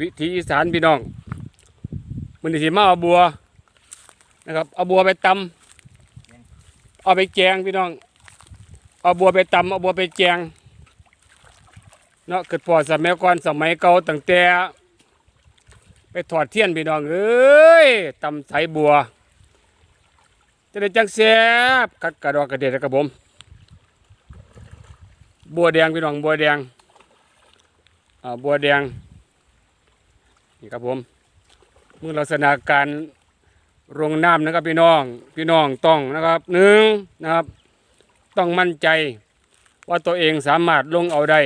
วิถีอีสานพี่น้องมันสิมาเอาบัวนะครับ เอาบัวไปตำเอาไปแกงพี่น้อง เอาบัวไปตำเอาบัวไปแกงเนาะเกิดพอสมัยก่อนสมัยเก่าตั้งแต่ไปถอดเทียนพี่น้องเอ้ยตำใสบัวจะได้จังแซ่บกัดกระดอกกระเด็ดนะครับผมบัวแดงพี่น้องบัวแดงอ่าบัวแดง นี่ครับผมเมื่อลักษณะการรงน้ำนะครับพี่น้องพี่น้องต้องนะครับหนึ่งนะครับ ต้องมั่นใจว่าตัวเองสามารถลงเอาได้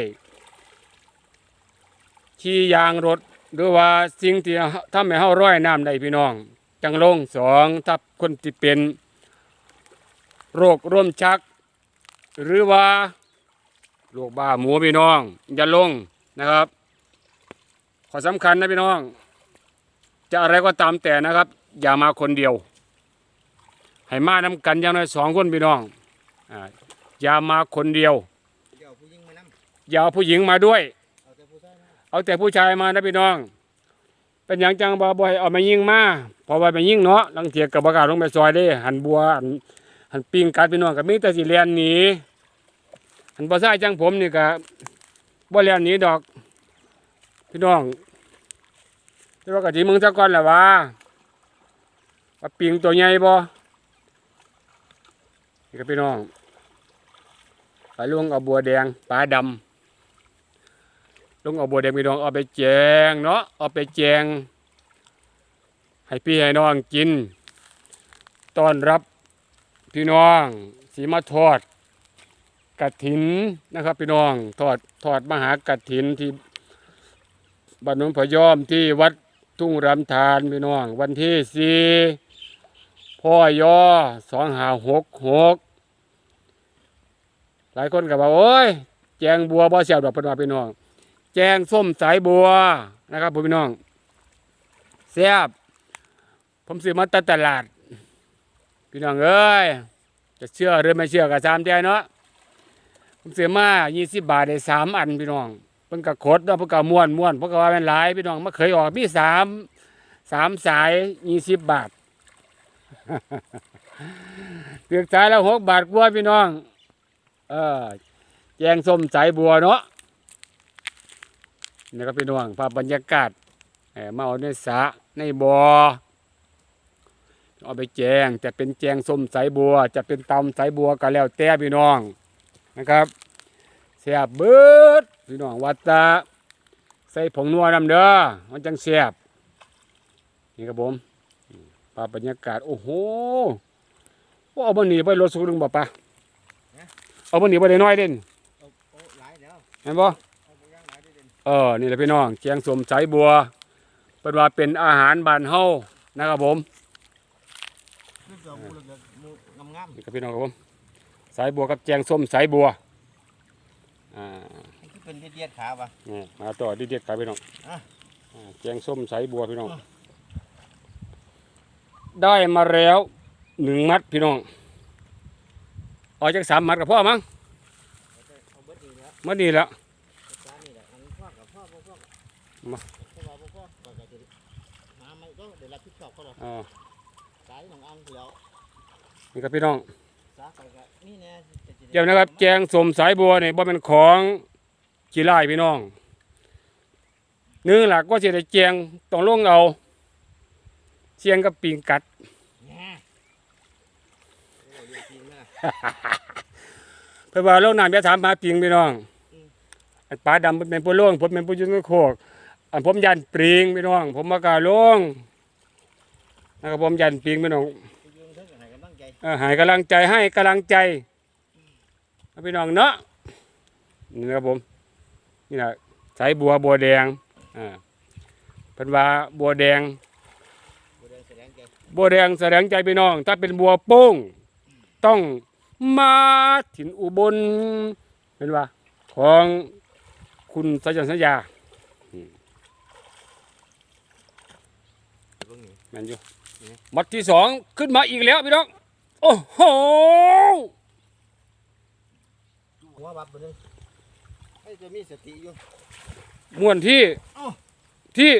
ขี่ยางรถหรือว่าสิ่งที่ทำให้เฮาร้อยน้ำได้พี่น้อง จังลงสองถ้าคนที่เป็น โรคร่วมชัก หรือว่าลูกบ้าหมูพี่น้องอย่าลงนะครับ ขอสำคัญนะพี่น้อง จะอะไรก็ตามแต่นะครับ อย่ามาคนเดียว ให้มานำกันอย่างน้อยสองคนพี่น้องอ่าอย่ามาคนเดียว อย่าเอาผู้หญิงมาด้วย เอาแต่ผู้ชายมานะพี่น้อง เป็นอย่างจังบ่บ่อยเอามายิงมาพอว่าไปยิงเนาะลังเทียกับประกาศลงไปซอยได้ หันบัวหันหันปิงกัดพี่น้องกับมีแต่สิเรียนหนีหันบ่ใช่จังผมนี่ก็บ่เรียนหนีดอก พี่น้องแต่ว่ากะสิมึงซะก่อนแหละว่าว่าปิงตัวใหญ่บ่นี่ครับพี่น้องปลวงเอาบัวแดงปลาดำลุงเอาบัวแดงพี่น้องเอาไปแจงเนาะเอาไปแจง ให้พี่ให้น้องกินต้อนรับพี่น้องสีมาทอดกระถินนะครับ พี่น้องทอดทอดมหากระถินที่ บ้านหนองพยอมที่วัดทุ่งรำทานพี่น้อง วันที่สี่พ่อยอสองหาหกหกหลายคนก็บอกโอ้ย แจงบัวบ่เสียบดอกเพิ่นว่าพี่น้อง แจงส้มสายบัวนะครับผมพี่น้องแซ่บผมซื้อมาตัดตลาด พี่น้องเอ้ยจะเชื่อหรือไม่เชื่อก็ตามใจเนาะผมซื้อมา20บบาทได้สามอันพี่น้อง พิ่นก็ขดเนาะเพิ่นก็ม้วนม้วนเพิ่นก็ว่าแม่นหลายพี่น้องมาเคยออกมีสามสามสาย20บบาทเตือกสายละหกบาทกว่าพี่น้อง เออแจงส้มสายบัวเนาะนี่ครับพี่น้องภาพบรรยากาศแหมมาเอาในสระในบ่อเอาไปแจงจะเป็นแจงส้มสายบัว จะเป็นตำสายบัวก็แล้วแต่พี่น้องนะครับแซ่บเบิด พี่น้องวัดตาใส่ผงนัวนำเด้อมันจังแซ่บนี่ครับผมภาพบรรยากาศโอ้โหว่าเอาบะหนีไปรถสูงบ่ปะเอาบะหนีไปได้น้อยเด่นเอาเอาหลายแล้วเห็นบ่เอาไปย่างหลายได้เด่นเออนี่แหละพี่น้องแกงส้มสายบัวเป็นว่าเป็นอาหารบ้านเฮานะครับผมนี่เดี๋ยวมูเหลือมูงามนี่ครับพี่น้องครับผมสายบัวกับแกงส้มสายบัวอ่าๆนี่คือ เป็นเดียดๆขาปะนี่มาต่อดีเด็ดครับพี่น้องอะอ่าแกงส้มสายบัวพี่น้อง ได้มาแล้วหนึ่งมัดพี่น้องเอาจากสามมัดกับพ่อมั้งเอาเบิดนี่แล้วมัดนี้แล้วจานนี่แหละอันนี้พ่อกับพ่อพ่อพ่อมาพ่อพ่อพ่อพ่อก็จะหาไม่ก็เดี๋ยวรับผิดชอบเขาหรอกอ่าสายหนังอังแล้วนี่ครับพี่น้องสาไปก็นี่แน่จะจะเดี๋ยวนะครับแกงส้มสายบัวเนี่ยบ่เป็นของ กีฬายพี่น้องเนื้อหลักก็จะได้แจงต้องลงเอาเชียงกับปิงกัดแง่โอ้เรียกจริงนะเพื่อว่าโลกน้ำจะถามหาปิงพี่น้องอันปลาดำเป็นผู้ล่วงผมเป็นผู้ยุ่งโคกอันผมยันปิงพี่น้อง ผมมากล้าลงนะครับผมยันปิงพี่น้องหายกำลังใจให้กำลังใจพี่น้องเนาะนี่นะครับผม นี่นะสายบัวบัวแดงอ่าเป็นว่าบัวแดง บัวแดงแสดงใจพี่น้อง ถ้าเป็นบัวโป้ง ต้องมาถิ่นอุบลเป็นว่าของคุณสัจจสัญญาเบิ่งนี่แมนอยู่มมัดที่สองขึ้นมาอีกแล้วพี่น้อง โอ้โหหัวบับไปเลย ให้จะมีสติอยู่ม่วนที่เอ้าที่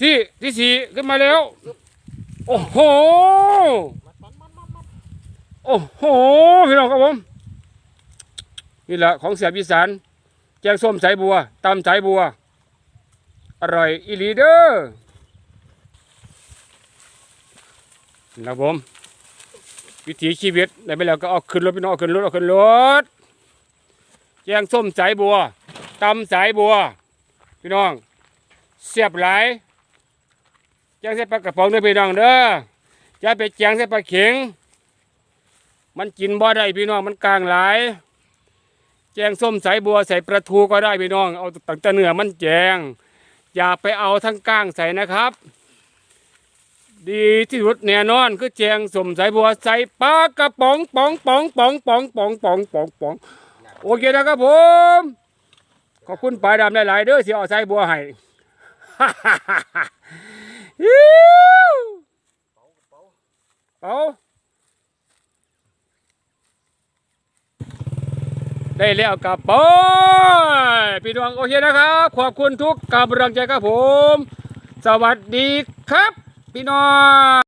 ที่ที่สี่ขึ้นมาแล้ว โอ้โหมัดมัดมัดมัดมัดโอ้โห พี่น้องครับผม นี่แหละของเสียบอีสานแกงส้มสายบัวตำสายบัว อร่อยอีหลีเดอร์นะครับผม วิถีชีวิตได้ไปแล้วก็เอาขึ้นรถพี่น้องเอาขึ้นรถเอาขึ้นรถ แกงส้มสายบัวตำสายบัว พี่น้องเสียบหลายแกงเส้ปลากระป๋องด้อพี่น้องเด้อจะไปแกงเส้ปลาเข็ง มันกินบ่ได้พี่น้องมันกลางหลายแจงส้มสายบัวใส่ปลาทูก็ได้พี่น้องเอาตั้งแต่เนื้อมันแจงอย่าไปเอาทั้งก้างใส่นะครับ ดีที่สุดแน่นอนคือแจงส้มสายบัวใส่ปลากระป๋องป๋องป๋องป๋องป๋องป๋องป๋องป๋องป๋อง โอเคนะครับผม ขอบคุณปลายดำหลาย ๆ เด้อที่เอาสายบัวให้ฮิ้วเป๋าได้แล้วกับปอยพี่น้องโอเคนะครับ ขอบคุณทุกกำลังใจครับผม สวัสดีครับ พี่น้อง